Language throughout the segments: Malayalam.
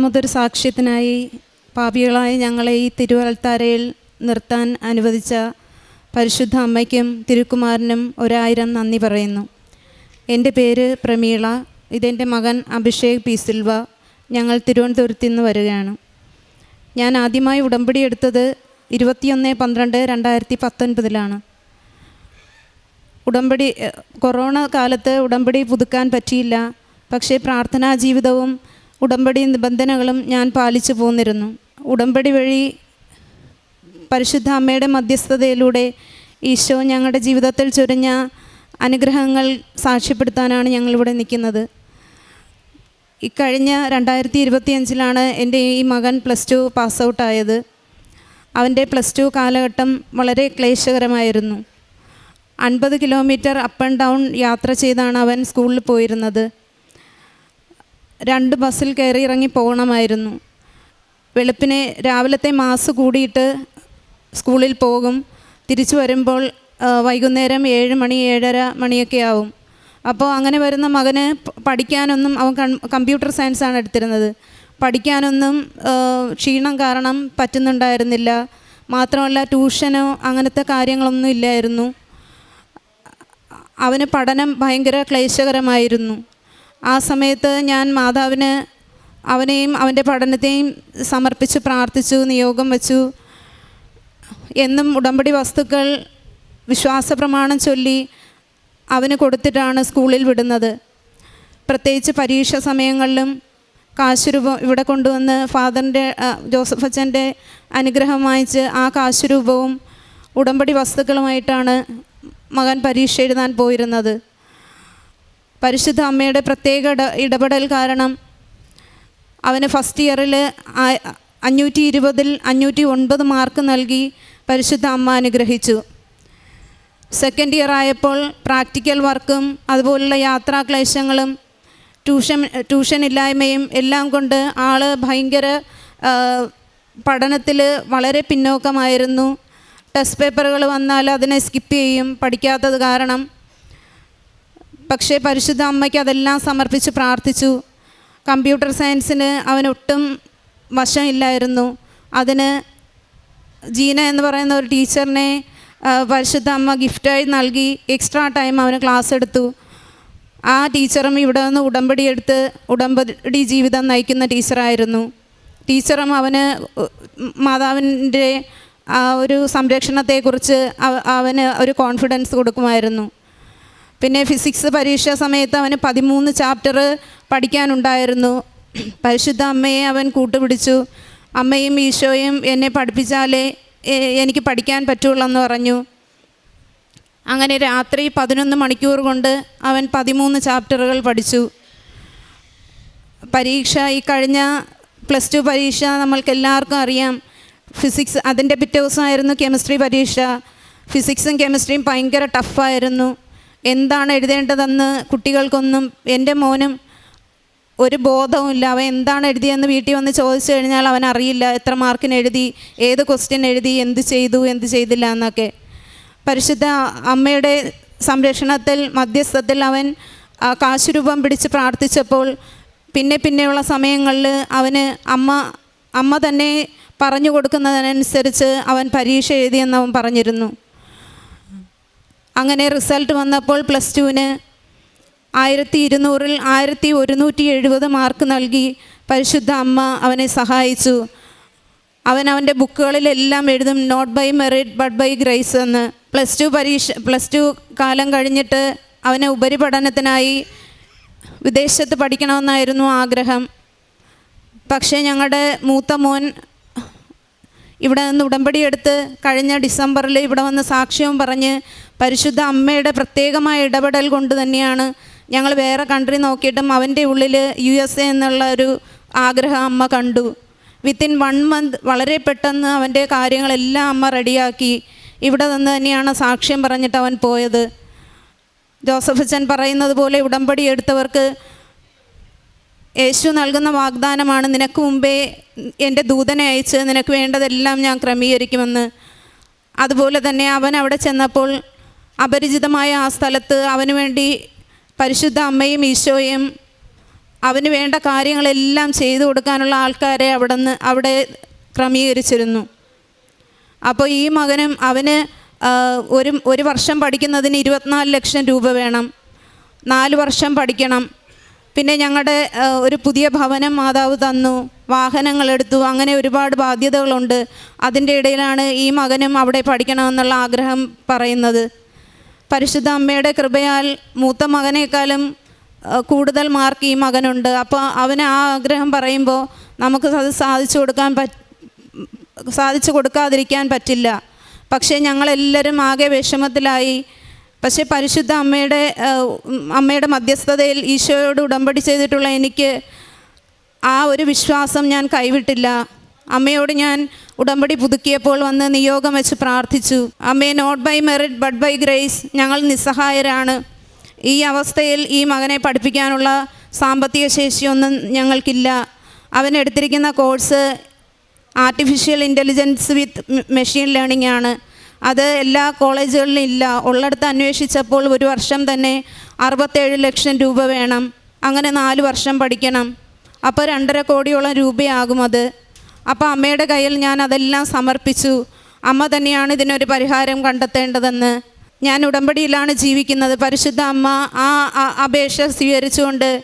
മൂന്നാമതൊരു സാക്ഷ്യത്തിനായി പാപികളായ ഞങ്ങളെ ഈ തിരുവൽത്താരയിൽ നിർത്താൻ അനുവദിച്ച പരിശുദ്ധ അമ്മയ്ക്കും തിരുക്കുമാരനും ഒരായിരം നന്ദി പറയുന്നു. എന്റെ പേര് പ്രമീള. ഇതെന്റെ മകൻ അഭിഷേക് പി. സിൽവ. ഞങ്ങൾ തിരുവനന്തപുരത്ത് നിന്ന് വരികയാണ്. ഞാൻ ആദ്യമായി ഉടമ്പടി എടുത്തത് ഇരുപത്തിയൊന്ന് പന്ത്രണ്ട് രണ്ടായിരത്തി പത്തൊൻപതിലാണ്. ഉടമ്പടി കൊറോണ കാലത്ത് ഉടമ്പടി പുതുക്കാൻ പറ്റിയില്ല. പക്ഷേ പ്രാർത്ഥനാ ജീവിതവും ഉടമ്പടി നിബന്ധനകളും ഞാൻ പാലിച്ചു പോന്നിരുന്നു. ഉടമ്പടി വഴി പരിശുദ്ധ അമ്മയുടെ മധ്യസ്ഥതയിലൂടെ ഈശോ ഞങ്ങളുടെ ജീവിതത്തിൽ ചൊരിഞ്ഞ അനുഗ്രഹങ്ങൾ സാക്ഷ്യപ്പെടുത്താനാണ് ഞങ്ങളിവിടെ നിൽക്കുന്നത്. ഇക്കഴിഞ്ഞ രണ്ടായിരത്തി ഇരുപത്തിയഞ്ചിലാണ് എന്റെ ഈ മകൻ പ്ലസ് ടു പാസ് ഔട്ടായത് അവന്റെ പ്ലസ് ടു കാലഘട്ടം വളരെ ക്ലേശകരമായിരുന്നു. അൻപത് കിലോമീറ്റർ അപ്പ് ആൻഡ് ഡൗൺ യാത്ര ചെയ്താണ് അവൻ സ്കൂളിൽ പോയിരുന്നത്. രണ്ട് ബസ്സിൽ കയറി ഇറങ്ങി പോകണമായിരുന്നു. വെളുപ്പിനെ രാവിലത്തെ മാസ് കൂടിയിട്ട് സ്കൂളിൽ പോകും. തിരിച്ചു വരുമ്പോൾ വൈകുന്നേരം ഏഴ് മണി ഏഴര മണിയൊക്കെ ആവും. അപ്പോൾ അങ്ങനെ വരുന്ന മകന് പഠിക്കാനൊന്നും അവൻ കമ്പ്യൂട്ടർ കമ്പ്യൂട്ടർ സയൻസാണ് എടുത്തിരുന്നത്. പഠിക്കാനൊന്നും ക്ഷീണം കാരണം പറ്റുന്നുണ്ടായിരുന്നില്ല. മാത്രമല്ല ട്യൂഷനോ അങ്ങനത്തെ കാര്യങ്ങളൊന്നും ഇല്ലായിരുന്നു. അവന് പഠനം ഭയങ്കര ക്ലേശകരമായിരുന്നു. ആ സമയത്ത് ഞാൻ മാതാവിന് അവനെയും അവന്റെ പഠനത്തെയും സമർപ്പിച്ച് പ്രാർത്ഥിച്ചു നിയോഗം വച്ചു. എന്നും ഉടമ്പടി വസ്തുക്കൾ വിശ്വാസ പ്രമാണം ചൊല്ലി അവന് കൊടുത്തിട്ടാണ് സ്കൂളിൽ വിടുന്നത്. പ്രത്യേകിച്ച് പരീക്ഷ സമയങ്ങളിലും കാശുരൂപം ഇവിടെ കൊണ്ടുവന്ന് ഫാദറിന്റെ ജോസഫ് അച്ഛന്റെ അനുഗ്രഹം വാങ്ങിച്ച് ആ കാശുരൂപവും ഉടമ്പടി വസ്തുക്കളുമായിട്ടാണ് മകൻ പരീക്ഷ എഴുതാൻ പോയിരുന്നത്. പരിശുദ്ധ അമ്മയുടെ പ്രത്യേക ഇട ഇടപെടൽ കാരണം അവന് ഫസ്റ്റ് ഇയറിൽ അഞ്ഞൂറ്റി ഇരുപതിൽ അഞ്ഞൂറ്റി ഒൻപത് മാർക്ക് നൽകി പരിശുദ്ധ അമ്മ അനുഗ്രഹിച്ചു. സെക്കൻഡ് ഇയർ ആയപ്പോൾ പ്രാക്ടിക്കൽ വർക്കും അതുപോലുള്ള യാത്രാക്ലേശങ്ങളും ട്യൂഷൻ ട്യൂഷൻ ഇല്ലായ്മയും എല്ലാം കൊണ്ട് ആൾ ഭയങ്കര പഠനത്തിൽ വളരെ പിന്നോക്കമായിരുന്നു. ടെസ്റ്റ് പേപ്പറുകൾ വന്നാൽ അതിനെ സ്കിപ്പ് ചെയ്യും പഠിക്കാത്തത് കാരണം പക്ഷേ പരിശുദ്ധ അമ്മയ്ക്ക് അതെല്ലാം സമർപ്പിച്ച് പ്രാർത്ഥിച്ചു. കമ്പ്യൂട്ടർ സയൻസിന് അവനൊട്ടും വശമില്ലായിരുന്നു അതിന് ജീന എന്ന് പറയുന്ന ഒരു ടീച്ചറിനെ പരിശുദ്ധ അമ്മ ഗിഫ്റ്റായി നൽകി. എക്സ്ട്രാ ടൈം അവന് ക്ലാസ് എടുത്തു. ആ ടീച്ചറും ഇവിടെ നിന്ന് ഉടമ്പടി എടുത്ത് ഉടമ്പടി ജീവിതം നയിക്കുന്ന ടീച്ചറായിരുന്നു. ടീച്ചറും അവന് മാതാവിന്റെ ആ ഒരു സംരക്ഷണത്തെക്കുറിച്ച് അവ- അവന് ഒരു കോൺഫിഡൻസ് കൊടുക്കുമായിരുന്നു. പിന്നെ ഫിസിക്സ് പരീക്ഷ സമയത്ത് അവന് പതിമൂന്ന് ചാപ്റ്റർ പഠിക്കാനുണ്ടായിരുന്നു. പരിശുദ്ധ അമ്മയെ അവൻ കൂട്ടുപിടിച്ചു. അമ്മയും ഈശോയും എന്നെ പഠിപ്പിച്ചാലേ എനിക്ക് പഠിക്കാൻ പറ്റുള്ളൂ എന്ന് പറഞ്ഞു. അങ്ങനെ രാത്രി പതിനൊന്ന് മണിക്കൂർ കൊണ്ട് അവൻ പതിമൂന്ന് ചാപ്റ്ററുകൾ പഠിച്ചു. പരീക്ഷ ഈ കഴിഞ്ഞ പ്ലസ് ടു പരീക്ഷ നമ്മൾക്ക് എല്ലാവർക്കും അറിയാം. ഫിസിക്സ് അതിന്റെ പിറ്റേ ദിവസമായിരുന്നു കെമിസ്ട്രി പരീക്ഷ. ഫിസിക്സും കെമിസ്ട്രിയും ഭയങ്കര ടഫായിരുന്നു എന്താണ് എഴുതേണ്ടതെന്ന് കുട്ടികൾക്കൊന്നും എന്റെ മോനും ഒരു ബോധവുമില്ല. അവൻ എന്താണ് എഴുതിയെന്ന് വീട്ടിൽ വന്ന് ചോദിച്ചു കഴിഞ്ഞാൽ അവൻ അറിയില്ല. എത്ര മാർക്കിന് എഴുതി ഏത് ക്വസ്റ്റ്യൻ എഴുതി എന്ത് ചെയ്തു എന്ത് ചെയ്തില്ല എന്നൊക്കെ. പരിശുദ്ധ അമ്മയുടെ സംരക്ഷണത്തിൽ മധ്യസ്ഥത്തിൽ അവൻ കാശുരൂപം പിടിച്ച് പ്രാർത്ഥിച്ചപ്പോൾ പിന്നെ പിന്നെയുള്ള സമയങ്ങളിൽ അവന് അമ്മ അമ്മ തന്നെ പറഞ്ഞു കൊടുക്കുന്നതിനനുസരിച്ച് അവൻ പരീക്ഷ എഴുതിയെന്ന് അവൻ പറഞ്ഞിരുന്നു. അങ്ങനെ റിസൾട്ട് വന്നപ്പോൾ പ്ലസ് ടുവിന് ആയിരത്തി ഇരുന്നൂറിൽ ആയിരത്തി ഒരുന്നൂറ്റി എഴുപത് മാർക്ക് നൽകി. പരിശുദ്ധ അമ്മ അവനെ സഹായിച്ചു. അവൻ അവന്റെ ബുക്കുകളിലെല്ലാം എഴുതും not by merit but by grace എന്ന്. പ്ലസ് ടു പരീക്ഷ പ്ലസ് ടു കാലം കഴിഞ്ഞിട്ട് അവനെ ഉപരിപഠനത്തിനായി വിദേശത്ത് പഠിക്കണമെന്നായിരുന്നു ആഗ്രഹം. പക്ഷേ ഞങ്ങളുടെ മൂത്ത മോൻ ഇവിടെ നിന്ന് ഉടമ്പടിയെടുത്ത് കഴിഞ്ഞ ഡിസംബറിൽ ഇവിടെ വന്ന് സാക്ഷ്യവും പറഞ്ഞ് പരിശുദ്ധ അമ്മയുടെ പ്രത്യേകമായ ഇടപെടൽ കൊണ്ട് തന്നെയാണ് ഞങ്ങൾ വേറെ കൺട്രി നോക്കിയിട്ടും അവന്റെ ഉള്ളിൽ യു എസ് എ എന്നുള്ള ഒരു ആഗ്രഹം അമ്മ കണ്ടു. വിത്തിൻ വൺ മന്ത് വളരെ പെട്ടെന്ന് അവന്റെ കാര്യങ്ങളെല്ലാം അമ്മ റെഡിയാക്കി. ഇവിടെ നിന്ന് തന്നെയാണ് സാക്ഷ്യം പറഞ്ഞിട്ട് അവൻ പോയത്. ജോസഫ് അച്ഛൻ പറയുന്നത് പോലെ ഉടമ്പടി എടുത്തവർക്ക് യേശു നൽകുന്ന വാഗ്ദാനമാണ് നിനക്ക് മുമ്പേ എന്റെ ദൂതനെ അയച്ച് നിനക്ക് വേണ്ടതെല്ലാം ഞാൻ ക്രമീകരിക്കുമെന്ന്. അതുപോലെ തന്നെ അവൻ അവിടെ ചെന്നപ്പോൾ അപരിചിതമായ ആ സ്ഥലത്ത് അവന് വേണ്ടി പരിശുദ്ധ അമ്മയും ഈശോയും അവന് വേണ്ട കാര്യങ്ങളെല്ലാം ചെയ്തു കൊടുക്കാനുള്ള ആൾക്കാരെ അവിടെ നിന്ന് അവിടെ ക്രമീകരിച്ചിരുന്നു. അപ്പോൾ ഈ മകനും അവന് ഒരു ഒരു വർഷം പഠിക്കുന്നതിന് ഇരുപത്തിനാല് ലക്ഷം രൂപ വേണം. നാല് വർഷം പഠിക്കണം. പിന്നെ ഞങ്ങളുടെ ഒരു പുതിയ ഭവനം മാതാവ് തന്നു. വാഹനങ്ങൾ എടുത്തു. അങ്ങനെ ഒരുപാട് ബാധ്യതകളുണ്ട്. അതിന്റെ ഇടയിലാണ് ഈ മകനും അവിടെ പഠിക്കണമെന്നുള്ള ആഗ്രഹം പറയുന്നത്. പരിശുദ്ധ അമ്മയുടെ കൃപയാൽ മൂത്ത മകനേക്കാളും കൂടുതൽ മാർക്ക് ഈ മകനുണ്ട്. അപ്പോൾ അവന് ആ ആഗ്രഹം പറയുമ്പോൾ നമുക്ക് അത് സാധിച്ചു കൊടുക്കാൻ പറ്റ സാധിച്ചു കൊടുക്കാതിരിക്കാൻ പറ്റില്ല. പക്ഷേ ഞങ്ങളെല്ലാവരും ആകെ വിഷമത്തിലായി. പക്ഷേ പരിശുദ്ധ അമ്മയുടെ അമ്മയുടെ മധ്യസ്ഥതയിൽ ഈശോയോട് ഉടമ്പടി ചെയ്തിട്ടുള്ള എനിക്ക് ആ ഒരു വിശ്വാസം ഞാൻ കൈവിട്ടില്ല. അമ്മയോട് ഞാൻ ഉടമ്പടി പുതുക്കിയപ്പോൾ വന്ന് നിയോഗം വെച്ച് പ്രാർത്ഥിച്ചു. അമ്മയെ not by merit but by grace ഞങ്ങൾ നിസ്സഹായരാണ്. ഈ അവസ്ഥയിൽ ഈ മകനെ പഠിപ്പിക്കാനുള്ള സാമ്പത്തിക ശേഷിയൊന്നും ഞങ്ങൾക്കില്ല. അവൻ എടുത്തിരിക്കുന്ന course artificial intelligence with machine learning ആണ്. അത് എല്ലാ കോളേജുകളിലും ഇല്ല. ഉള്ളിടത്ത് അന്വേഷിച്ചപ്പോൾ ഒരു വർഷം തന്നെ അറുപത്തേഴ് ലക്ഷം രൂപ വേണം. അങ്ങനെ നാല് വർഷം പഠിക്കണം. അപ്പോൾ രണ്ടര കോടിയോളം രൂപയാകും അത്. അപ്പോൾ അമ്മയുടെ കയ്യിൽ ഞാൻ അതെല്ലാം സമർപ്പിച്ചു. അമ്മ തന്നെയാണ് ഇതിനൊരു പരിഹാരം കണ്ടെത്തേണ്ടതെന്ന്. ഞാൻ ഉടമ്പടിയിലാണ് ജീവിക്കുന്നത്. പരിശുദ്ധ അമ്മ ആ അപേക്ഷ സ്വീകരിച്ചുകൊണ്ട്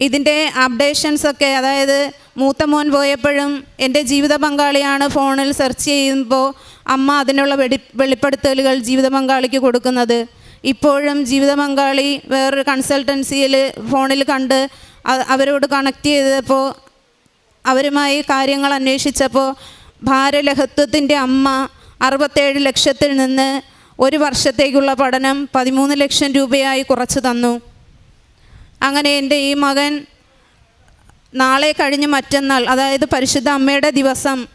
ഇതിന്റെ അപ്ഡേഷൻസ് ഒക്കെ അതായത് മൂത്ത മോൻ പോയപ്പോഴും എന്റെ ജീവിത പങ്കാളിയാണ് ഫോണിൽ സെർച്ച് ചെയ്യുമ്പോൾ അമ്മ അതിനുള്ള വെടി വെളിപ്പെടുത്തലുകൾ ജീവിത പങ്കാളിക്ക് കൊടുക്കുന്നത്. ഇപ്പോഴും ജീവിത പങ്കാളി വേറൊരു കൺസൾട്ടൻസിയിൽ ഫോണിൽ കണ്ട് അവരോട് കണക്ട് ചെയ്തപ്പോൾ അവരുമായി കാര്യങ്ങൾ അന്വേഷിച്ചപ്പോൾ ഭാരലഹത്വത്തിന്റെ അമ്മ അറുപത്തേഴ് ലക്ഷത്തിൽ നിന്ന് ഒരു വർഷത്തേക്കുള്ള പഠനം പതിമൂന്ന് ലക്ഷം രൂപയായി കുറച്ച് തന്നു. അങ്ങനെ എന്റെ ഈ മകൻ നാളെ കഴിഞ്ഞ് മറ്റന്നാൾ അതായത് പരിശുദ്ധ അമ്മയുടെ ദിവസം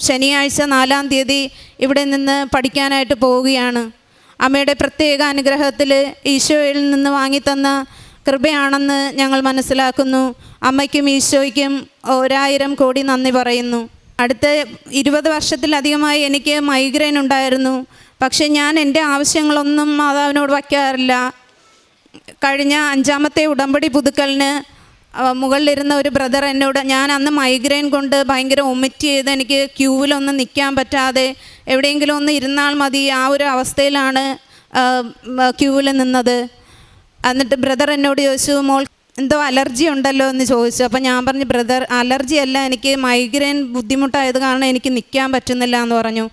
ശനിയാഴ്ച നാലാം തീയതി ഇവിടെ നിന്ന് പഠിക്കാനായിട്ട് പോവുകയാണ്. അമ്മയുടെ പ്രത്യേക അനുഗ്രഹത്തിൽ ഈശോയിൽ നിന്ന് വാങ്ങിത്തന്ന കൃപയാണെന്ന് ഞങ്ങൾ മനസ്സിലാക്കുന്നു. അമ്മയ്ക്കും ഈശോയ്ക്കും ഒരായിരം കോടി നന്ദി പറയുന്നു. അടുത്ത ഇരുപത് വർഷത്തിലധികമായി എനിക്ക് മൈഗ്രെയിൻ ഉണ്ടായിരുന്നു. പക്ഷേ ഞാൻ എന്റെ ആവശ്യങ്ങളൊന്നും മാതാവിനോട് വയ്ക്കാറില്ല. കഴിഞ്ഞ അഞ്ചാമത്തെ ഉടമ്പടി പുതുക്കലിന് മുകളിലിരുന്ന ഒരു ബ്രദർ എന്നോട് ഞാൻ അന്ന് മൈഗ്രെയിൻ കൊണ്ട് ഭയങ്കര ഒമിറ്റ് ചെയ്ത് എനിക്ക് ക്യൂവിലൊന്നും നിൽക്കാൻ പറ്റാതെ എവിടെയെങ്കിലും ഒന്ന് ഇരുന്നാൽ മതി ആ ഒരു അവസ്ഥയിലാണ് ക്യൂവിൽ നിന്നത്. എന്നിട്ട് ബ്രദർ എന്നോട് ചോദിച്ചു മോൾ എന്തോ അലർജി ഉണ്ടല്ലോ എന്ന് ചോദിച്ചു. അപ്പോൾ ഞാൻ പറഞ്ഞു ബ്രദർ അലർജി അല്ല എനിക്ക് മൈഗ്രെയിൻ ബുദ്ധിമുട്ടായത് കാരണം എനിക്ക് നിൽക്കാൻ പറ്റുന്നില്ല എന്ന് പറഞ്ഞു.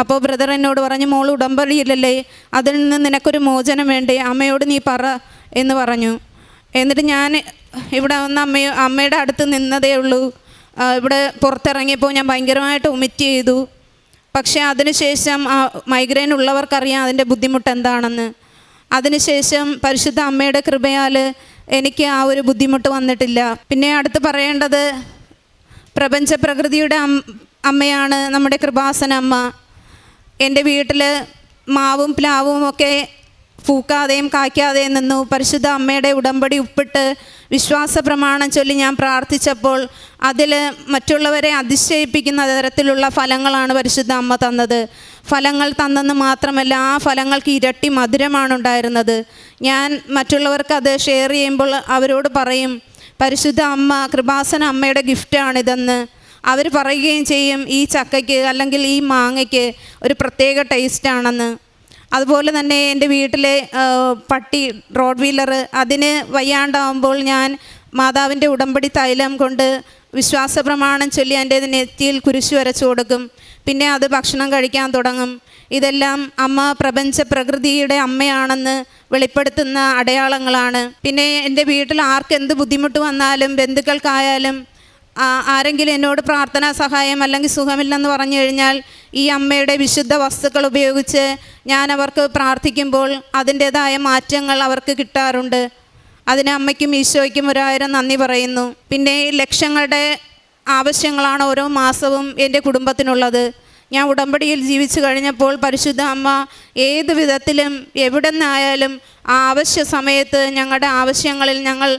അപ്പോൾ ബ്രദർ എന്നോട് പറഞ്ഞു മോൾ ഉടമ്പടിയില്ലല്ലേ അതിൽ നിന്ന് നിനക്കൊരു മോചനം വേണ്ടേ? അമ്മയോട് നീ പറ എന്ന് പറഞ്ഞു. എന്നിട്ട് ഞാൻ ഇവിടെ വന്ന് അമ്മയോ അമ്മയുടെ അടുത്ത് നിന്നതേ ഉള്ളൂ. ഇവിടെ പുറത്തിറങ്ങിയപ്പോൾ ഞാൻ ഭയങ്കരമായിട്ട് ഒമിറ്റ് ചെയ്തു. പക്ഷേ അതിനുശേഷം മൈഗ്രെയിൻ ഉള്ളവർക്കറിയാം അതിന്റെ ബുദ്ധിമുട്ട് എന്താണെന്ന്. അതിനുശേഷം പരിശുദ്ധ അമ്മയുടെ കൃപയാൽ എനിക്ക് ആ ഒരു ബുദ്ധിമുട്ട് വന്നിട്ടില്ല. പിന്നെ അടുത്ത് പറയേണ്ടത് പ്രപഞ്ച പ്രകൃതിയുടെ അമ്മയാണ് നമ്മുടെ കൃപാസന അമ്മ. എന്റെ വീട്ടിൽ മാവും പ്ലാവും ഒക്കെ പൂക്കാതെയും കായ്ക്കാതെയും നിന്നു. പരിശുദ്ധ അമ്മയുടെ ഉടമ്പടി ഉപ്പിട്ട് വിശ്വാസ പ്രമാണം ചൊല്ലി ഞാൻ പ്രാർത്ഥിച്ചപ്പോൾ അതിൽ മറ്റുള്ളവരെ അതിശയിപ്പിക്കുന്ന തരത്തിലുള്ള ഫലങ്ങളാണ് പരിശുദ്ധ അമ്മ തന്നത്. ഫലങ്ങൾ തന്നെന്ന് മാത്രമല്ല ആ ഫലങ്ങൾക്ക് ഇരട്ടി മധുരമാണ് ഉണ്ടായിരുന്നത്. ഞാൻ മറ്റുള്ളവർക്ക് അത് ഷെയർ ചെയ്യുമ്പോൾ അവരോട് പറയും പരിശുദ്ധ അമ്മ കൃപാസന അമ്മയുടെ ഗിഫ്റ്റാണിതെന്ന് അവർ പറയുകയും ചെയ്യും ഈ ചക്കയ്ക്ക് അല്ലെങ്കിൽ ഈ മാങ്ങയ്ക്ക് ഒരു പ്രത്യേക ടേസ്റ്റാണെന്ന് അതുപോലെ തന്നെ എന്റെ വീട്ടിലെ പട്ടി റോഡ് വീലർ അതിന് വയ്യാണ്ടാവുമ്പോൾ ഞാൻ മാതാവിന്റെ ഉടമ്പടി തൈലം കൊണ്ട് വിശ്വാസ പ്രമാണം ചൊല്ലി എന്റെ നെറ്റിയിൽ കുരിശു വരച്ചു കൊടുക്കും. പിന്നെ അത് ഭക്ഷണം കഴിക്കാൻ തുടങ്ങും. ഇതെല്ലാം അമ്മ പ്രപഞ്ച പ്രകൃതിയുടെ അമ്മയാണെന്ന് വെളിപ്പെടുത്തുന്ന അടയാളങ്ങളാണ്. പിന്നെ എന്റെ വീട്ടിൽ ആർക്കെന്ത് ബുദ്ധിമുട്ട് വന്നാലും ബന്ധുക്കൾക്കായാലും ആരെങ്കിലും എന്നോട് പ്രാർത്ഥനാ സഹായം അല്ലെങ്കിൽ സുഖമില്ലെന്ന് പറഞ്ഞു കഴിഞ്ഞാൽ ഈ അമ്മയുടെ വിശുദ്ധ വസ്തുക്കൾ ഉപയോഗിച്ച് ഞാൻ അവർക്ക് പ്രാർത്ഥിക്കുമ്പോൾ അതിന്റെതായ മാറ്റങ്ങൾ അവർക്ക് കിട്ടാറുണ്ട്. അതിന് അമ്മയ്ക്കും ഈശോയ്ക്കും ഒരായിരം നന്ദി പറയുന്നു. പിന്നെ ലക്ഷങ്ങളുടെ ആവശ്യങ്ങളാണ് ഓരോ മാസവും എന്റെ കുടുംബത്തിനുള്ളത്. ഞാൻ ഉടമ്പടിയിൽ ജീവിച്ചു കഴിഞ്ഞപ്പോൾ പരിശുദ്ധ അമ്മ ഏത് വിധത്തിലും എവിടെ നിന്നായാലും ആ ആവശ്യ സമയത്ത് ഞങ്ങളുടെ ആവശ്യങ്ങളിൽ ഞങ്ങൾ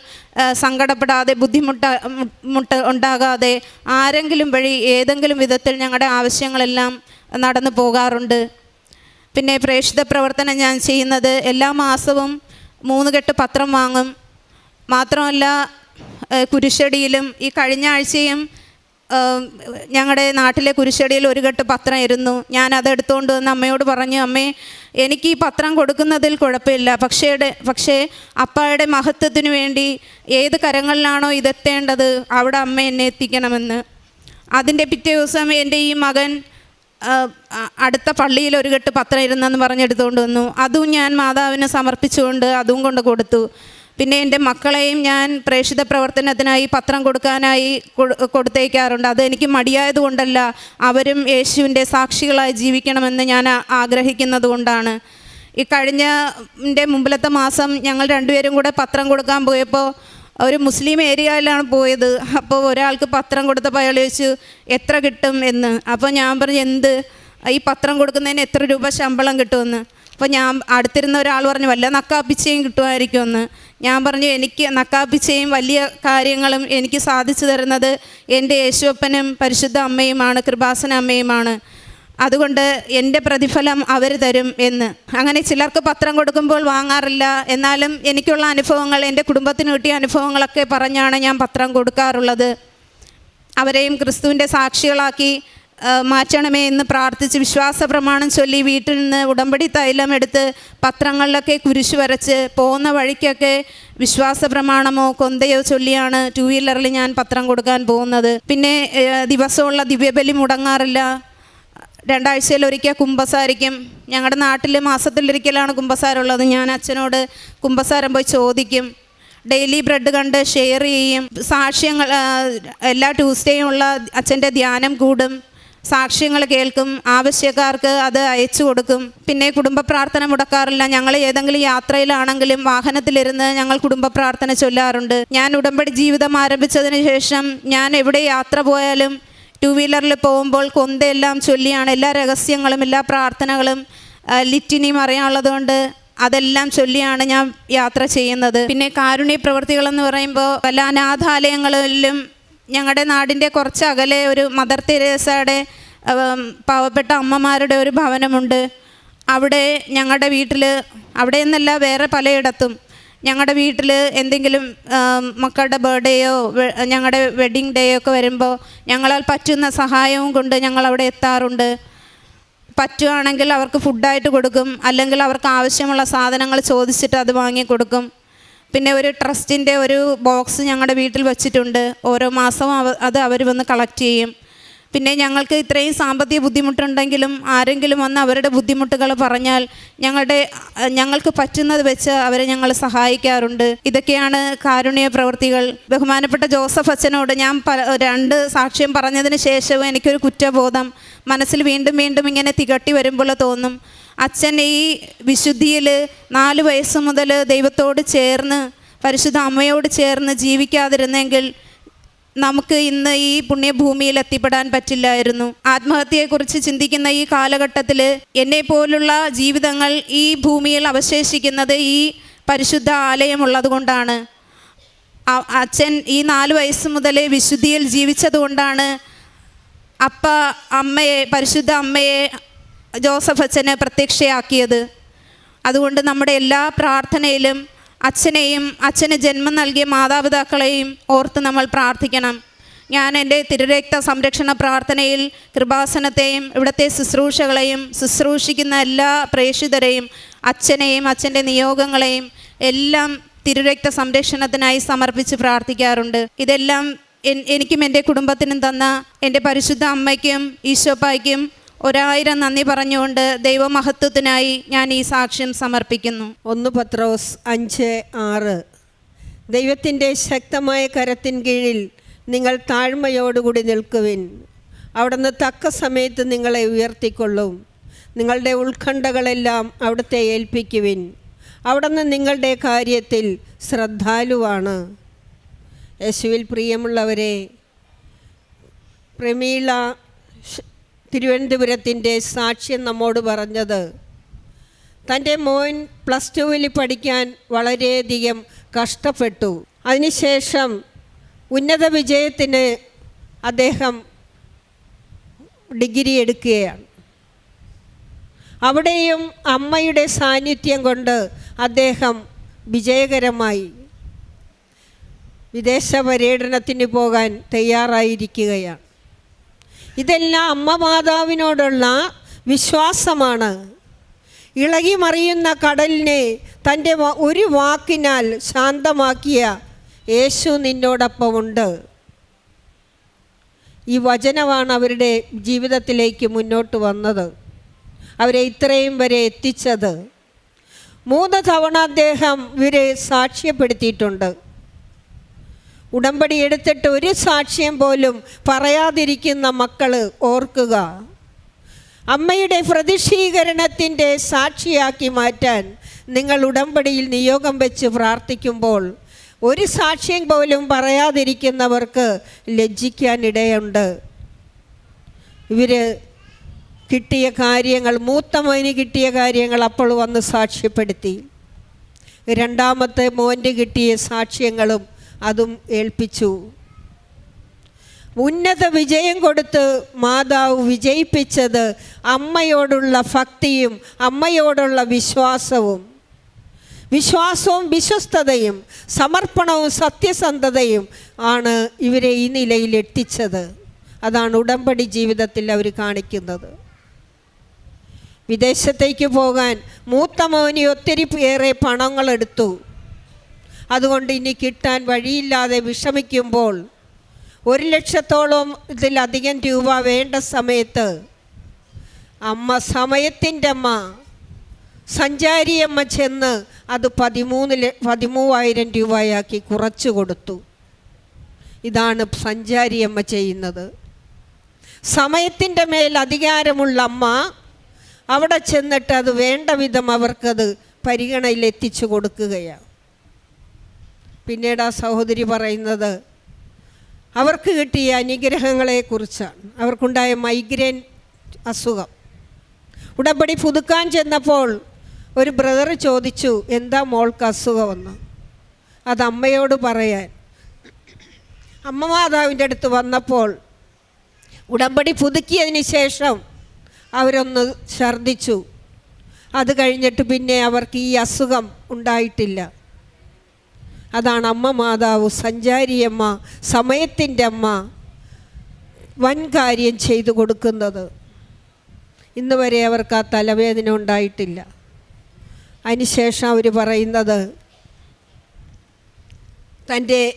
സങ്കടപ്പെടാതെ ബുദ്ധിമുട്ട മുട്ട ഉണ്ടാകാതെ ആരെങ്കിലും വഴി ഏതെങ്കിലും വിധത്തിൽ ഞങ്ങളുടെ ആവശ്യങ്ങളെല്ലാം നടന്നു പോകാറുണ്ട്. പിന്നെ പ്രേക്ഷിത പ്രവർത്തനം ഞാൻ ചെയ്യുന്നത് എല്ലാ മാസവും മൂന്ന് കെട്ട് പത്രം വാങ്ങും. മാത്രമല്ല കുരിശടിയിലും ഈ കഴിഞ്ഞ ആഴ്ചയും ഞങ്ങളുടെ നാട്ടിലെ കുരിശടിയിൽ ഒരു കെട്ട് പത്രം ഇരുന്നു. ഞാൻ അത് എടുത്തുകൊണ്ട് വന്ന് അമ്മയോട് പറഞ്ഞു അമ്മേ എനിക്ക് ഈ പത്രം കൊടുക്കുന്നതിൽ കുഴപ്പമില്ല. പക്ഷേ പക്ഷേ അപ്പായുടെ മഹത്വത്തിന് വേണ്ടി ഏത് കരങ്ങളിലാണോ ഇതെത്തേണ്ടത് അവിടെ അമ്മ എന്നെ എത്തിക്കണമെന്ന്. അതിന്റെ പിറ്റേ ദിവസം എന്റെ ഈ മകൻ അടുത്ത പള്ളിയിൽ ഒരു കെട്ട് പത്രം ഇരുന്നെന്ന് പറഞ്ഞെടുത്തുകൊണ്ട് വന്നു. അതും ഞാൻ മാതാവിന് സമർപ്പിച്ചുകൊണ്ട് അതും കൊണ്ട് കൊടുത്തു. പിന്നെ എന്റെ മക്കളെയും ഞാൻ പ്രേക്ഷിത പ്രവർത്തനത്തിനായി പത്രം കൊടുക്കാനായി കൊടുത്തേക്കാറുണ്ട്. അത് എനിക്ക് മടിയായത് കൊണ്ടല്ല അവരും യേശുവിന്റെ സാക്ഷികളായി ജീവിക്കണമെന്ന് ഞാൻ ആഗ്രഹിക്കുന്നത് കൊണ്ടാണ്. ഈ കഴിഞ്ഞ മുമ്പിലത്തെ മാസം ഞങ്ങൾ രണ്ടുപേരും കൂടെ പത്രം കൊടുക്കാൻ പോയപ്പോൾ ഒരു മുസ്ലിം ഏരിയയിലാണ് പോയത്. അപ്പോൾ ഒരാൾക്ക് പത്രം കൊടുത്തപ്പോൾ അയാൾ ചോദിച്ചു എത്ര കിട്ടും എന്ന്? അപ്പോൾ ഞാൻ പറഞ്ഞു എന്ത്? ഈ പത്രം കൊടുക്കുന്നതിന് എത്ര രൂപ ശമ്പളം കിട്ടുമെന്ന്? അപ്പോൾ ഞാൻ അടുത്തിരുന്ന ഒരാൾ പറഞ്ഞു വല്ല നക്കാപ്പിച്ചയും കിട്ടുമായിരിക്കുമെന്ന്. ഞാൻ പറഞ്ഞു എനിക്ക് നക്കാപ്പിച്ചയും വലിയ കാര്യങ്ങളും എനിക്ക് സാധിച്ചു തരുന്നത് എന്റെ യേശുവപ്പനും പരിശുദ്ധ അമ്മയുമാണ് കൃപാസന അമ്മയുമാണ്. അതുകൊണ്ട് എന്റെ പ്രതിഫലം അവർ തരും എന്ന്. അങ്ങനെ ചിലർക്ക് പത്രം കൊടുക്കുമ്പോൾ വാങ്ങാറില്ല. എന്നാലും എനിക്കുള്ള അനുഭവങ്ങൾ എന്റെ കുടുംബത്തിന് കിട്ടിയ അനുഭവങ്ങളൊക്കെ പറഞ്ഞാണ് ഞാൻ പത്രം കൊടുക്കാറുള്ളത്. അവരെയും ക്രിസ്തുവിന്റെ സാക്ഷികളാക്കി മാറ്റണമേ എന്ന് പ്രാർത്ഥിച്ച് വിശ്വാസ പ്രമാണം ചൊല്ലി വീട്ടിൽ നിന്ന് ഉടമ്പടി തൈലം എടുത്ത് പത്രങ്ങളിലൊക്കെ കുരിശ് വരച്ച് പോകുന്ന വഴിക്കൊക്കെ വിശ്വാസ പ്രമാണമോ കൊന്തയോ ചൊല്ലിയാണ് ടൂ വീലറിൽ ഞാൻ പത്രം കൊടുക്കാൻ പോകുന്നത്. പിന്നെ ദിവസമുള്ള ദിവ്യബലി മുടങ്ങാറില്ല. രണ്ടാഴ്ചയിൽ ഒരിക്കൽ കുമ്പസാരിക്കും. ഞങ്ങളുടെ നാട്ടിൽ മാസത്തിലൊരിക്കലാണ് കുമ്പസാരമുള്ളത്. ഞാൻ അച്ഛനോട് കുമ്പസാരം പോയി ചോദിക്കും. ഡെയിലി ബ്രെഡ് കണ്ട് ഷെയർ ചെയ്യും. സാക്ഷ്യങ്ങൾ എല്ലാ ട്യൂസ്ഡേയും ഉള്ള അച്ഛന്റെ ധ്യാനം കൂടും. സാക്ഷ്യങ്ങൾ കേൾക്കും ആവശ്യക്കാർക്ക് അത് അയച്ചു കൊടുക്കും. പിന്നെ കുടുംബ പ്രാർത്ഥന മുടക്കാറില്ല. ഞങ്ങൾ ഏതെങ്കിലും യാത്രയിലാണെങ്കിലും വാഹനത്തിലിരുന്ന് ഞങ്ങൾ കുടുംബ പ്രാർത്ഥന ചൊല്ലാറുണ്ട്. ഞാൻ ഉടമ്പടി ജീവിതം ആരംഭിച്ചതിന് ശേഷം ഞാൻ എവിടെ യാത്ര പോയാലും ടു വീലറിൽ പോകുമ്പോൾ കൊന്തയെല്ലാം ചൊല്ലിയാണ് എല്ലാ രഹസ്യങ്ങളും എല്ലാ പ്രാർത്ഥനകളും ലിറ്റിനിയും അറിയാനുള്ളതുകൊണ്ട് അതെല്ലാം ചൊല്ലിയാണ് ഞാൻ യാത്ര ചെയ്യുന്നത്. പിന്നെ കാരുണ്യ പ്രവൃത്തികളെന്ന് പറയുമ്പോൾ പല അനാഥാലയങ്ങളിലും ഞങ്ങളുടെ നാടിന്റെ കുറച്ച് അകലെ ഒരു മദർ തെരേസയുടെ പാവപ്പെട്ട അമ്മമാരുടെ ഒരു ഭവനമുണ്ട്. അവിടെ ഞങ്ങളുടെ വീട്ടിൽ അവിടെ നിന്നല്ല വേറെ പലയിടത്തും ഞങ്ങളുടെ വീട്ടിൽ എന്തെങ്കിലും മക്കളുടെ ബർത്ത്ഡേയോ ഞങ്ങളുടെ വെഡിങ് ഡേയോ ഒക്കെ വരുമ്പോൾ ഞങ്ങളാൽ പറ്റുന്ന സഹായവും കൊണ്ട് ഞങ്ങൾ അവിടെ എത്താറുണ്ട്. പറ്റുകയാണെങ്കിൽ അവർക്ക് ഫുഡായിട്ട് കൊടുക്കും. അല്ലെങ്കിൽ അവർക്ക് ആവശ്യമുള്ള സാധനങ്ങൾ ചോദിച്ചിട്ട് അത് വാങ്ങി കൊടുക്കും പിന്നെ ഒരു ട്രസ്റ്റിന്റെ ഒരു ബോക്സ് ഞങ്ങളുടെ വീട്ടിൽ വെച്ചിട്ടുണ്ട്. ഓരോ മാസവും അത് അവർ വന്ന് കളക്ട് ചെയ്യും. പിന്നെ ഞങ്ങൾക്ക് ഇത്രയും സാമ്പത്തിക ബുദ്ധിമുട്ടുണ്ടെങ്കിലും ആരെങ്കിലും വന്ന് അവരുടെ ബുദ്ധിമുട്ടുകൾ പറഞ്ഞാൽ ഞങ്ങളുടെ ഞങ്ങൾക്ക് പറ്റുന്നത് വെച്ച് അവരെ ഞങ്ങൾ സഹായിക്കാറുണ്ട്. ഇതൊക്കെയാണ് കാരുണ്യ പ്രവൃത്തികൾ. ബഹുമാനപ്പെട്ട ജോസഫ് അച്ഛനോട് ഞാൻ രണ്ട് സാക്ഷ്യം പറഞ്ഞതിന് ശേഷവും എനിക്കൊരു കുറ്റബോധം മനസ്സിൽ വീണ്ടും വീണ്ടും ഇങ്ങനെ തികട്ടി വരുമ്പോൾ തോന്നും. അച്ഛൻ ഈ വിശുദ്ധിയിൽ നാല് വയസ്സ് മുതൽ ദൈവത്തോട് ചേർന്ന് പരിശുദ്ധ അമ്മയോട് ചേർന്ന് ജീവിക്കാതിരുന്നെങ്കിൽ നമുക്ക് ഇന്ന് ഈ പുണ്യഭൂമിയിൽ എത്തിപ്പെടാൻ പറ്റില്ലായിരുന്നു. ആത്മഹത്യയെക്കുറിച്ച് ചിന്തിക്കുന്ന ഈ കാലഘട്ടത്തിൽ എന്നെ പോലുള്ള ജീവിതങ്ങൾ ഈ ഭൂമിയിൽ അവശേഷിക്കുന്നത് ഈ പരിശുദ്ധ ആലയമുള്ളത് കൊണ്ടാണ് അച്ഛൻ ഈ നാല് വയസ്സ് മുതൽ വിശുദ്ധിയിൽ ജീവിച്ചതുകൊണ്ടാണ് അപ്പ അമ്മയെ പരിശുദ്ധ അമ്മയെ ജോസഫ് അച്ഛനെ പ്രത്യക്ഷയാക്കിയത്. അതുകൊണ്ട് നമ്മുടെ എല്ലാ പ്രാർത്ഥനയിലും അച്ഛനെയും അച്ഛന് ജന്മം നൽകിയ മാതാപിതാക്കളെയും ഓർത്ത് നമ്മൾ പ്രാർത്ഥിക്കണം. ഞാൻ എന്റെ തിരുരക്ത സംരക്ഷണ പ്രാർത്ഥനയിൽ കൃപാസനത്തെയും ഇവിടുത്തെ ശുശ്രൂഷകളെയും ശുശ്രൂഷിക്കുന്ന എല്ലാ പ്രേക്ഷിതരെയും അച്ഛനെയും അച്ഛന്റെ നിയോഗങ്ങളെയും എല്ലാം തിരുരക്ത സംരക്ഷണത്തിനായി സമർപ്പിച്ച് പ്രാർത്ഥിക്കാറുണ്ട്. ഇതെല്ലാം എനിക്കും എന്റെ കുടുംബത്തിനും തന്ന എന്റെ പരിശുദ്ധ അമ്മയ്ക്കും ഈശോപ്പായ്ക്കും ഒരായിരം നന്ദി പറഞ്ഞുകൊണ്ട് ദൈവമഹത്വത്തിനായി ഞാൻ ഈ സാക്ഷ്യം സമർപ്പിക്കുന്നു. ഒന്ന് പത്രോസ് അഞ്ച് ആറ്. ദൈവത്തിന്റെ ശക്തമായ കരത്തിൻ കീഴിൽ നിങ്ങൾ താഴ്മയോടുകൂടി നിൽക്കുവിൻ. അവിടുന്ന് തക്ക സമയത്ത് നിങ്ങളെ ഉയർത്തിക്കൊള്ളും. നിങ്ങളുടെ ഉത്കണ്ഠകളെല്ലാം അവിടുത്തെ ഏൽപ്പിക്കുവിൻ. അവിടുന്ന് നിങ്ങളുടെ കാര്യത്തിൽ ശ്രദ്ധാലുവാണ്. യേശുവിൽ പ്രിയമുള്ളവരെ പ്രമീള തിരുവനന്തപുരത്തിന്റെ സാക്ഷ്യം നമ്മോട് പറഞ്ഞത് തന്റെ മോൻ പ്ലസ് ടുവിൽ പഠിക്കാൻ വളരെയധികം കഷ്ടപ്പെട്ടു. അതിനുശേഷം ഉന്നത വിജയത്തിന് അദ്ദേഹം ഡിഗ്രി എടുക്കുകയാണ്. അവിടെയും അമ്മയുടെ സാന്നിധ്യം കൊണ്ട് അദ്ദേഹം വിജയകരമായി വിദേശ പര്യടനത്തിന് പോകാൻ തയ്യാറായിരിക്കുകയാണ്. ഇതെല്ലാം അമ്മ മാതാവിനോടുള്ള വിശ്വാസമാണ്. ഇളകി മറിയുന്ന കടലിനെ തന്റെ ഒരു വാക്കിനാൽ ശാന്തമാക്കിയ യേശു നിന്നോടൊപ്പമുണ്ട്. ഈ വചനമാണ് അവരുടെ ജീവിതത്തിലേക്ക് മുന്നോട്ട് വന്നത്. അവരെ ഇത്രയും വരെ എത്തിച്ചത്. മൂന്ന് തവണ അദ്ദേഹം ഇവരെ സാക്ഷ്യപ്പെടുത്തിയിട്ടുണ്ട്. ഉടമ്പടി എടുത്തിട്ട് ഒരു സാക്ഷ്യം പോലും പറയാതിരിക്കുന്ന മക്കൾ ഓർക്കുക. അമ്മയുടെ പ്രതിഷീകരണത്തിന്റെ സാക്ഷിയാക്കി മാറ്റാൻ നിങ്ങൾ ഉടമ്പടിയിൽ നിയോഗം വെച്ച് പ്രാർത്ഥിക്കുമ്പോൾ ഒരു സാക്ഷ്യം പോലും പറയാതിരിക്കുന്നവർക്ക് ലജ്ജിക്കാനിടയുണ്ട്. ഇവർ കിട്ടിയ കാര്യങ്ങൾ മൂത്ത മോന് കിട്ടിയ കാര്യങ്ങൾ അപ്പോൾ വന്ന് സാക്ഷ്യപ്പെടുത്തി. രണ്ടാമത്തെ മോന്റെ കിട്ടിയ സാക്ഷ്യങ്ങളും അതും ഏൽപ്പിച്ചു. ഉന്നത വിജയം കൊടുത്ത് മാതാവ് വിജയിപ്പിച്ചത് അമ്മയോടുള്ള ഭക്തിയും അമ്മയോടുള്ള വിശ്വാസവും. വിശ്വാസവും വിശ്വസ്തതയും സമർപ്പണവും സത്യസന്ധതയും ആണ് ഇവരെ ഈ നിലയിൽ എത്തിച്ചത്. അതാണ് ഉടമ്പടി ജീവിതത്തിൽ അവർ കാണിക്കുന്നത്. വിദേശത്തേക്ക് പോകാൻ മൂത്ത മോനി ഒത്തിരി ഏറെ പണങ്ങൾ എടുത്തു. അതുകൊണ്ട് ഇനി കിട്ടാൻ വഴിയില്ലാതെ വിഷമിക്കുമ്പോൾ ഒരു ലക്ഷത്തോളം ഇതിലധികം രൂപ വേണ്ട സമയത്ത് അമ്മ സമയത്തിന്റെ അമ്മ സഞ്ചാരിയമ്മ ചെന്ന് അത് പതിമൂന്ന് പതിമൂവായിരം രൂപയാക്കി കുറച്ചു കൊടുത്തു. ഇതാണ് സഞ്ചാരിയമ്മ ചെയ്യുന്നത്. സമയത്തിന്റെ മേൽ അധികാരമുള്ള അമ്മ അവിടെ ചെന്നിട്ട് അത് വേണ്ട വിധം അവർക്കത് പരിഗണയിൽ എത്തിച്ചു കൊടുക്കുകയാണ്. പിന്നീട് ആ സഹോദരി പറയുന്നത് അവർക്ക് കിട്ടിയ അനുഗ്രഹങ്ങളെക്കുറിച്ചാണ്. അവർക്കുണ്ടായ മൈഗ്രെയിൻ അസുഖം. ഉടമ്പടി പുതുക്കാൻ ചെന്നപ്പോൾ ഒരു ബ്രദർ ചോദിച്ചു എന്താ മോൾക്ക് അസുഖമെന്ന്? അത് അമ്മയോട് പറയാൻ. അമ്മ മാതാവിന്റെ അടുത്ത് വന്നപ്പോൾ ഉടമ്പടി പുതുക്കിയതിന് ശേഷം അവരൊന്ന് ഛർദിച്ചു അത് കഴിഞ്ഞിട്ട് പിന്നെ അവർക്ക് ഈ അസുഖം ഉണ്ടായിട്ടില്ല. അതാണ് അമ്മ മാതാവ് സഞ്ചാരിയമ്മ സമയത്തിന്റെ അമ്മ വൻ കാര്യം ചെയ്തു കൊടുക്കുന്നത്. ഇന്ന് വരെ അവർക്ക് ആ തലവേദന ഉണ്ടായിട്ടില്ല. അതിനുശേഷം അവർ പറയുന്നത് തന്റെ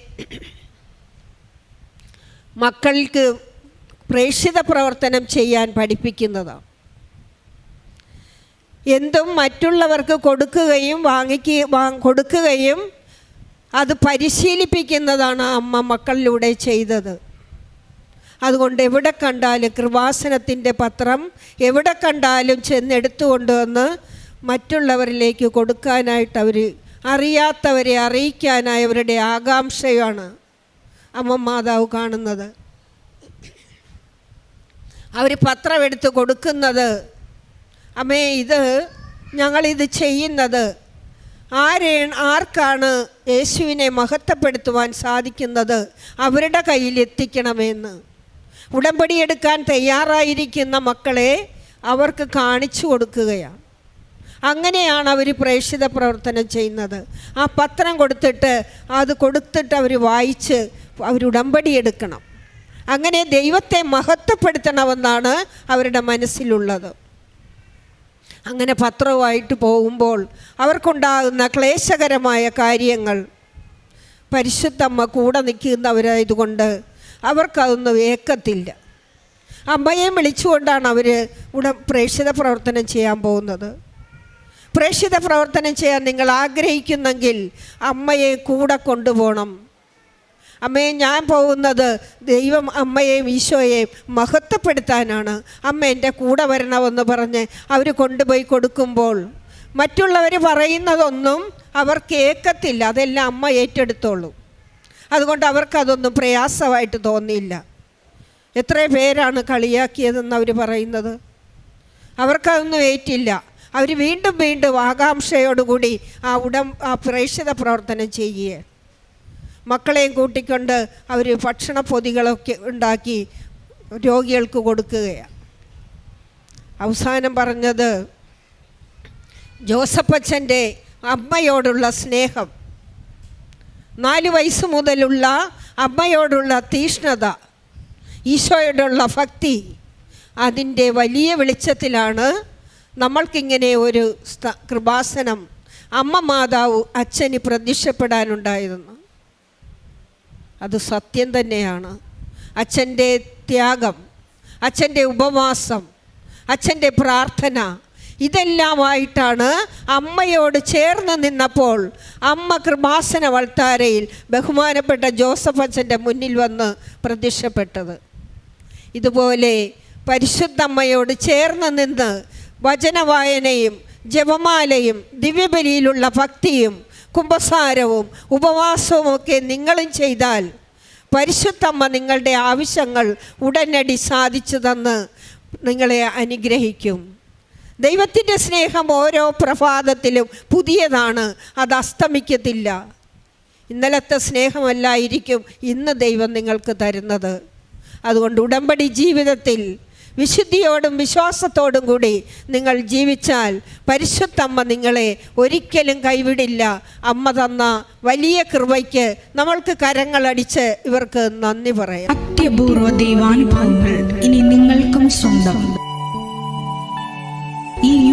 മക്കൾക്ക് പ്രേക്ഷിത പ്രവർത്തനം ചെയ്യാൻ പഠിപ്പിക്കുന്നതാണ് എന്തും മറ്റുള്ളവർക്ക് കൊടുക്കുകയും വാങ്ങിക്കുക കൊടുക്കുകയും അത് പരിശീലിപ്പിക്കുന്നതാണ് അമ്മ മക്കളിലൂടെ ചെയ്തത്. അതുകൊണ്ട് എവിടെ കണ്ടാലും കൃപാസനത്തിന്റെ പത്രം എവിടെ കണ്ടാലും ചെന്നെടുത്തു കൊണ്ടുവന്ന് മറ്റുള്ളവരിലേക്ക് കൊടുക്കാനായിട്ട് അവർ അറിയാത്തവരെ അറിയിക്കാനായി അവരുടെ ആകാംക്ഷയാണ് അമ്മ മാതാവ് കാണുന്നത്. അവർ പത്രം എടുത്ത് കൊടുക്കുന്നത് അമ്മേ ഇത് ഞങ്ങളിത് ചെയ്യുന്നത് ആരെ ആർക്കാണ് യേശുവിനെ മഹത്വപ്പെടുത്തുവാൻ സാധിക്കുന്നത്? അവരുടെ കയ്യിൽ എത്തിക്കണമെന്ന്. ഉടമ്പടി എടുക്കാൻ തയ്യാറായിരിക്കുന്ന മക്കളെ അവർക്ക് കാണിച്ചു കൊടുക്കുകയാണ്. അങ്ങനെയാണ് അവർ പ്രേക്ഷിത പ്രവർത്തനം ചെയ്യുന്നത്. ആ പത്രം കൊടുത്തിട്ട് അത് കൊടുത്തിട്ട് അവർ വായിച്ച് അവർ ഉടമ്പടി എടുക്കണം. അങ്ങനെ ദൈവത്തെ മഹത്വപ്പെടുത്തണമെന്നാണ് അവരുടെ മനസ്സിലുള്ളത്. അങ്ങനെ പത്രവുമായിട്ട് പോകുമ്പോൾ അവർക്കുണ്ടാകുന്ന ക്ലേശകരമായ കാര്യങ്ങൾ. പരിശുദ്ധമ്മ കൂടെ നിൽക്കുന്നവരായതുകൊണ്ട് അവർക്കതൊന്നും ഏക്കത്തില്ല. അമ്മയെ വിളിച്ചുകൊണ്ടാണ് അവർ ഉട പ്രേക്ഷിത പ്രവർത്തനം ചെയ്യാൻ പോകുന്നത്. പ്രേക്ഷിത പ്രവർത്തനം ചെയ്യാൻ നിങ്ങൾ ആഗ്രഹിക്കുന്നെങ്കിൽ അമ്മയെ കൂടെ കൊണ്ടുപോകണം. അമ്മയെ ഞാൻ പോകുന്നത് ദൈവം അമ്മയെയും ഈശോയെയും മഹത്വപ്പെടുത്താനാണ്. അമ്മ എന്റെ കൂടെ വരണമെന്ന് പറഞ്ഞ് അവർ കൊണ്ടുപോയി കൊടുക്കുമ്പോൾ മറ്റുള്ളവർ പറയുന്നതൊന്നും അവർ കേൾക്കത്തില്ല. അതെല്ലാം അമ്മ ഏറ്റെടുത്തോളൂ. അതുകൊണ്ട് അവർക്കതൊന്നും പ്രയാസമായിട്ട് തോന്നിയില്ല. എത്ര പേരാണ് കളിയാക്കിയതെന്ന് അവർ പറയുന്നത്. അവർക്കതൊന്നും ഏറ്റില്ല. അവർ വീണ്ടും വീണ്ടും ആകാംക്ഷയോടുകൂടി ആ ഉടം ആ പ്രേക്ഷിത പ്രവർത്തനം ചെയ്യുക മക്കളെയും കൂട്ടിക്കൊണ്ട് അവർ ഭക്ഷണ പൊതികളൊക്കെ ഉണ്ടാക്കി രോഗികൾക്ക് കൊടുക്കുകയാണ്. അവസാനം പറഞ്ഞത് ജോസഫച്ചന്റെ അമ്മയോടുള്ള സ്നേഹം. നാല് വയസ്സ് മുതലുള്ള അമ്മയോടുള്ള തീഷ്ണത ഈശോയോടുള്ള ഭക്തി അതിന്റെ വലിയ വെളിച്ചത്തിലാണ് നമ്മൾക്കിങ്ങനെ ഒരു കൃപാസനം അമ്മ മാതാവ് അച്ഛന് പ്രത്യക്ഷപ്പെടാനുണ്ടായിരുന്നു അത് സത്യം തന്നെയാണ്. അച്ഛന്റെ ത്യാഗം അച്ഛന്റെ ഉപവാസം അച്ഛന്റെ പ്രാർത്ഥന ഇതെല്ലാമായിട്ടാണ് അമ്മയോട് ചേർന്ന് നിന്നപ്പോൾ അമ്മ കൃപാസന വൾത്താരയിൽ ബഹുമാനപ്പെട്ട ജോസഫ് അച്ഛന്റെ മുന്നിൽ വന്ന് പ്രത്യക്ഷപ്പെട്ടത്. ഇതുപോലെ പരിശുദ്ധമ്മയോട് ചേർന്ന് നിന്ന് വചനവായനയും ജപമാലയും ദിവ്യബലിയിലുള്ള ഭക്തിയും കുംഭസാരവും ഉപവാസവും ഒക്കെ നിങ്ങളും ചെയ്താൽ പരിശുദ്ധമ്മ നിങ്ങളുടെ ആവശ്യങ്ങൾ ഉടനടി സാധിച്ചു തന്ന് നിങ്ങളെ അനുഗ്രഹിക്കും. ദൈവത്തിന്റെ സ്നേഹം ഓരോ പ്രഭാതത്തിലും പുതിയതാണ് അത് അസ്തമിക്കത്തില്ല. ഇന്നലത്തെ സ്നേഹമല്ലായിരിക്കും ഇന്ന് ദൈവം നിങ്ങൾക്ക് തരുന്നത്. അതുകൊണ്ട് ഉടമ്പടി ജീവിതത്തിൽ വിശുദ്ധിയോടും വിശ്വാസത്തോടും കൂടി നിങ്ങൾ ജീവിച്ചാൽ പരിശുദ്ധമ്മ നിങ്ങളെ ഒരിക്കലും കൈവിടില്ല. അമ്മ തന്ന വലിയ കൃപയ്ക്ക് നമ്മൾക്ക് കരങ്ങളടിച്ച് ഇവർക്ക് നന്ദി പറയാം. അത്യപൂർവ ദൈവാനുഭവങ്ങൾ ഇനി നിങ്ങൾക്കും സ്വന്തം. ഈ